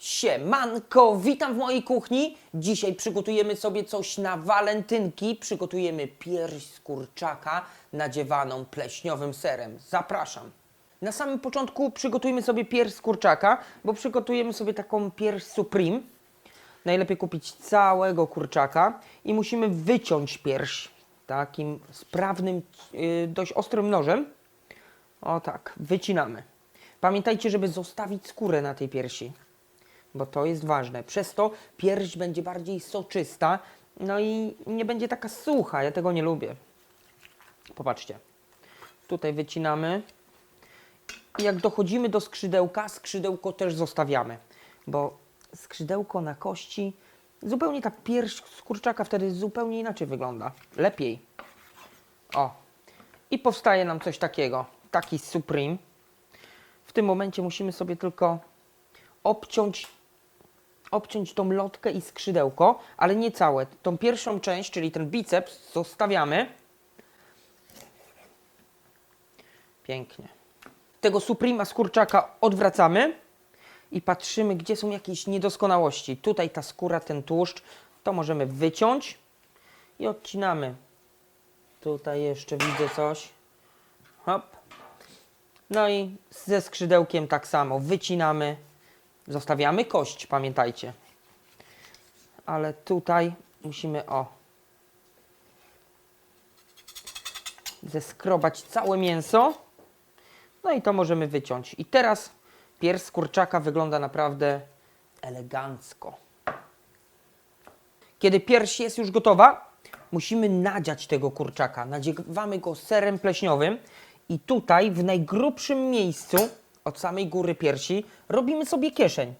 Siemanko, witam w mojej kuchni. Dzisiaj przygotujemy sobie coś na walentynki. Przygotujemy pierś z kurczaka nadziewaną pleśniowym serem. Zapraszam. Na samym początku przygotujmy sobie pierś z kurczaka, bo przygotujemy sobie taką pierś supreme. Najlepiej kupić całego kurczaka i musimy wyciąć pierś takim sprawnym, yy, dość ostrym nożem. O tak, wycinamy. Pamiętajcie, żeby zostawić skórę na tej piersi, bo to jest ważne. Przez to pierś będzie bardziej soczysta, no i nie będzie taka sucha. Ja tego nie lubię. Popatrzcie. Tutaj wycinamy. Jak dochodzimy do skrzydełka, skrzydełko też zostawiamy, bo skrzydełko na kości, zupełnie tak pierś z kurczaka wtedy zupełnie inaczej wygląda. Lepiej. O. I powstaje nam coś takiego. Taki Supreme. W tym momencie musimy sobie tylko obciąć, obciąć tą lotkę i skrzydełko, ale nie całe. Tą pierwszą część, czyli ten biceps, zostawiamy. Pięknie. Tego Suprema z kurczaka odwracamy i patrzymy, gdzie są jakieś niedoskonałości. Tutaj ta skóra, ten tłuszcz, to możemy wyciąć i odcinamy. Tutaj jeszcze widzę coś. Hop. No i ze skrzydełkiem tak samo. Wycinamy. Zostawiamy kość, pamiętajcie. Ale tutaj musimy o zeskrobać całe mięso. No i to możemy wyciąć. I teraz pierś kurczaka wygląda naprawdę elegancko. Kiedy pierś jest już gotowa, musimy nadziać tego kurczaka. Nadziewamy go serem pleśniowym i tutaj w najgrubszym miejscu od samej góry piersi robimy sobie kieszeń.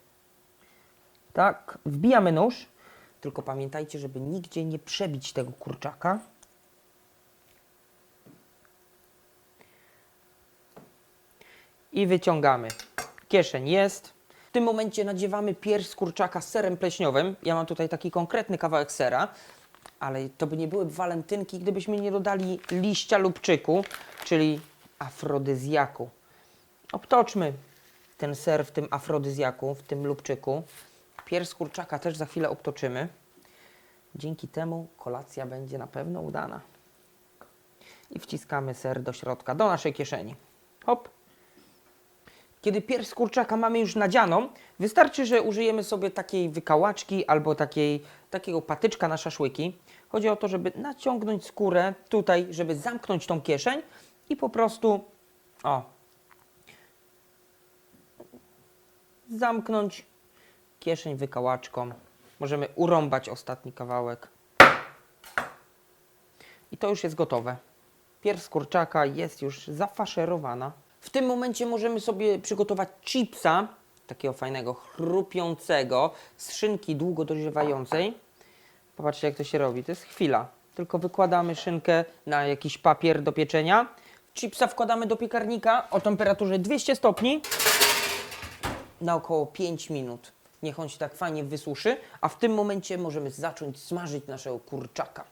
Tak, wbijamy nóż, tylko pamiętajcie, żeby nigdzie nie przebić tego kurczaka. I wyciągamy. Kieszeń jest. W tym momencie nadziewamy pierś z kurczaka serem pleśniowym. Ja mam tutaj taki konkretny kawałek sera, ale to by nie były walentynki, gdybyśmy nie dodali liścia lubczyku, czyli afrodyzjaku. Obtoczmy ten ser w tym afrodyzjaku, w tym lubczyku. Pierś kurczaka też za chwilę obtoczymy. Dzięki temu kolacja będzie na pewno udana. I wciskamy ser do środka, do naszej kieszeni. Hop. Kiedy pierś z kurczaka mamy już nadzianą, wystarczy, że użyjemy sobie takiej wykałaczki albo takiej, takiego patyczka na szaszłyki. Chodzi o to, żeby naciągnąć skórę tutaj, żeby zamknąć tą kieszeń i po prostu o zamknąć kieszeń wykałaczką. Możemy urąbać ostatni kawałek. I to już jest gotowe. Pierś kurczaka jest już zafaszerowana. W tym momencie możemy sobie przygotować chipsa, takiego fajnego, chrupiącego, z szynki długo dojrzewającej. Popatrzcie, jak to się robi. To jest chwila. Tylko wykładamy szynkę na jakiś papier do pieczenia. Chipsa wkładamy do piekarnika o temperaturze 200 stopni na około 5 minut. Niech on się tak fajnie wysuszy, a w tym momencie możemy zacząć smażyć naszego kurczaka.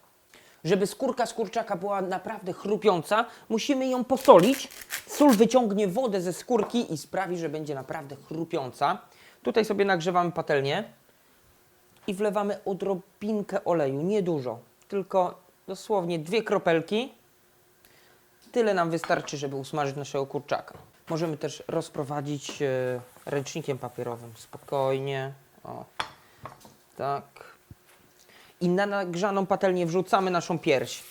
Żeby skórka z kurczaka była naprawdę chrupiąca, musimy ją posolić. Sól wyciągnie wodę ze skórki i sprawi, że będzie naprawdę chrupiąca. Tutaj sobie nagrzewamy patelnię i wlewamy odrobinkę oleju, niedużo, tylko dosłownie dwie kropelki. Tyle nam wystarczy, żeby usmażyć naszego kurczaka. Możemy też rozprowadzić e, ręcznikiem papierowym. Spokojnie. O. Tak. I na nagrzaną patelnię wrzucamy naszą pierś.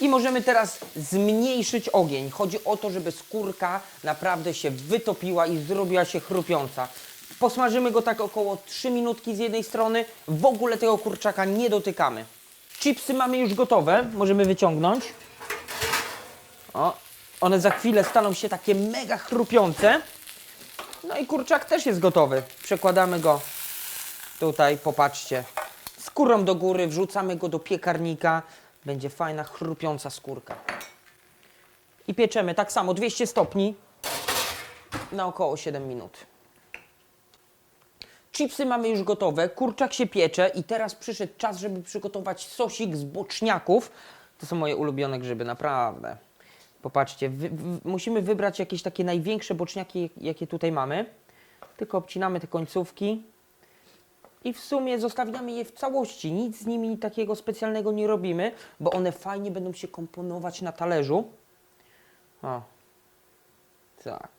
I możemy teraz zmniejszyć ogień. Chodzi o to, żeby skórka naprawdę się wytopiła i zrobiła się chrupiąca. Posmażymy go tak około 3 minutki z jednej strony. W ogóle tego kurczaka nie dotykamy. Chipsy mamy już gotowe. Możemy wyciągnąć. O, one za chwilę staną się takie mega chrupiące. No i kurczak też jest gotowy. Przekładamy go tutaj, popatrzcie. Skórą do góry, wrzucamy go do piekarnika. Będzie fajna, chrupiąca skórka. I pieczemy tak samo, 200 stopni na około 7 minut. Chipsy mamy już gotowe, kurczak się piecze i teraz przyszedł czas, żeby przygotować sosik z boczniaków. To są moje ulubione grzyby, naprawdę. Popatrzcie, wy, w, musimy wybrać jakieś takie największe boczniaki, jakie tutaj mamy. tylko obcinamy te końcówki i w sumie zostawiamy je w całości. Nic z nimi takiego specjalnego nie robimy, bo one fajnie będą się komponować na talerzu. O, tak.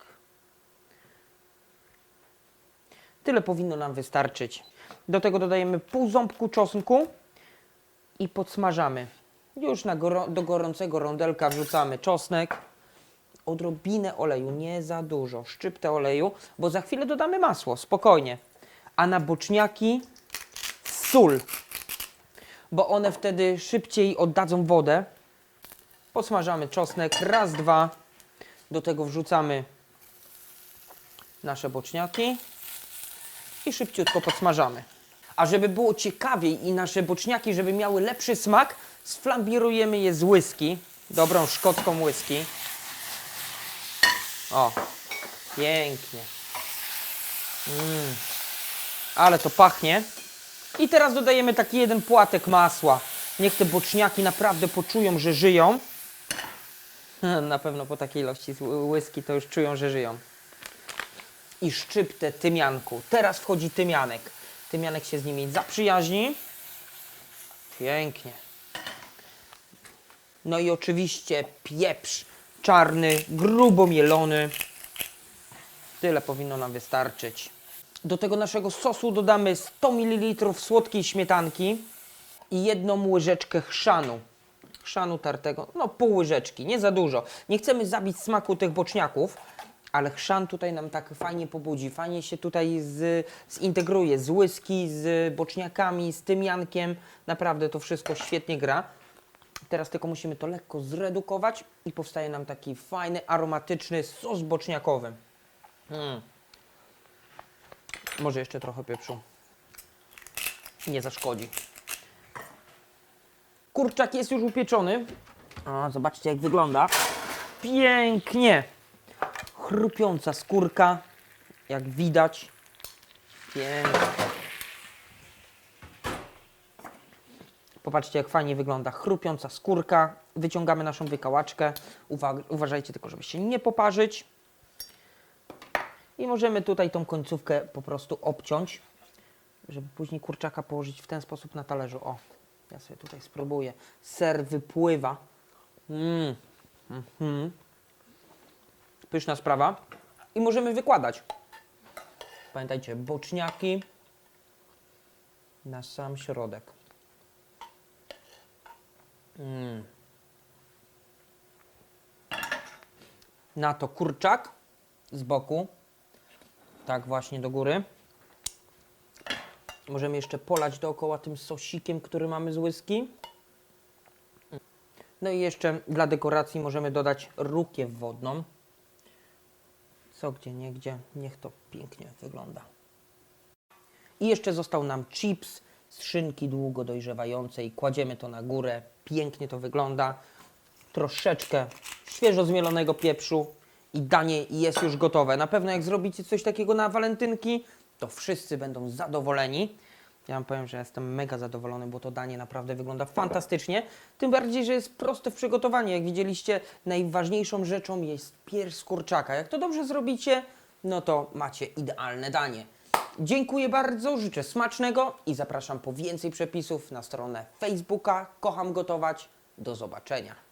Tyle powinno nam wystarczyć. Do tego dodajemy pół ząbku czosnku i podsmażamy. Już na do gorącego rondelka wrzucamy czosnek, odrobinę oleju, nie za dużo, szczyptę oleju, bo za chwilę dodamy masło, spokojnie. A na boczniaki sól, bo one wtedy szybciej oddadzą wodę. Posmażamy czosnek, raz, dwa. Do tego wrzucamy nasze boczniaki i szybciutko podsmażamy. A żeby było ciekawiej i nasze boczniaki, żeby miały lepszy smak, sflambirujemy je z whisky, dobrą szkocką whisky. O, pięknie. Mm, ale to pachnie. I teraz dodajemy taki jeden płatek masła. Niech te boczniaki naprawdę poczują, że żyją. Na pewno po takiej ilości whisky to już czują, że żyją i szczyptę tymianku. Teraz wchodzi tymianek. Tymianek się z nimi zaprzyjaźni. Pięknie. No i oczywiście pieprz czarny, grubo mielony. Tyle powinno nam wystarczyć. Do tego naszego sosu dodamy 100 ml słodkiej śmietanki i jedną łyżeczkę chrzanu. Chrzanu tartego, no pół łyżeczki, nie za dużo. Nie chcemy zabić smaku tych boczniaków, ale chrzan tutaj nam tak fajnie pobudzi, fajnie się tutaj z, zintegruje z whisky, z boczniakami, z tymiankiem. Naprawdę to wszystko świetnie gra. Teraz tylko musimy to lekko zredukować i powstaje nam taki fajny, aromatyczny sos boczniakowy. Mm. Może jeszcze trochę pieprzu. Nie zaszkodzi. Kurczak jest już upieczony. A, zobaczcie jak wygląda. Pięknie chrupiąca skórka, jak widać. Pięknie. Popatrzcie, jak fajnie wygląda chrupiąca skórka. Wyciągamy naszą wykałaczkę. Uwa- uważajcie tylko, żeby się nie poparzyć. I możemy tutaj tą końcówkę po prostu obciąć, żeby później kurczaka położyć w ten sposób na talerzu. O, ja sobie tutaj spróbuję. Ser wypływa. Mm. Mhm. Pyszna sprawa. I możemy wykładać. Pamiętajcie, boczniaki na sam środek. Mm. Na to kurczak z boku. Tak właśnie do góry. Możemy jeszcze polać dookoła tym sosikiem, który mamy z whisky. No i jeszcze dla dekoracji możemy dodać rukiew wodną. Co gdzie, nie gdzie, niech to pięknie wygląda. I jeszcze został nam chips z szynki długo dojrzewającej. Kładziemy to na górę, pięknie to wygląda. Troszeczkę świeżo zmielonego pieprzu i danie jest już gotowe. Na pewno jak zrobicie coś takiego na walentynki, to wszyscy będą zadowoleni. Ja wam powiem, że jestem mega zadowolony, bo to danie naprawdę wygląda fantastycznie. Tym bardziej, że jest proste w przygotowaniu. Jak widzieliście, najważniejszą rzeczą jest pierś kurczaka. Jak to dobrze zrobicie, no to macie idealne danie. Dziękuję bardzo, życzę smacznego i zapraszam po więcej przepisów na stronę Facebooka. Kocham gotować. Do zobaczenia.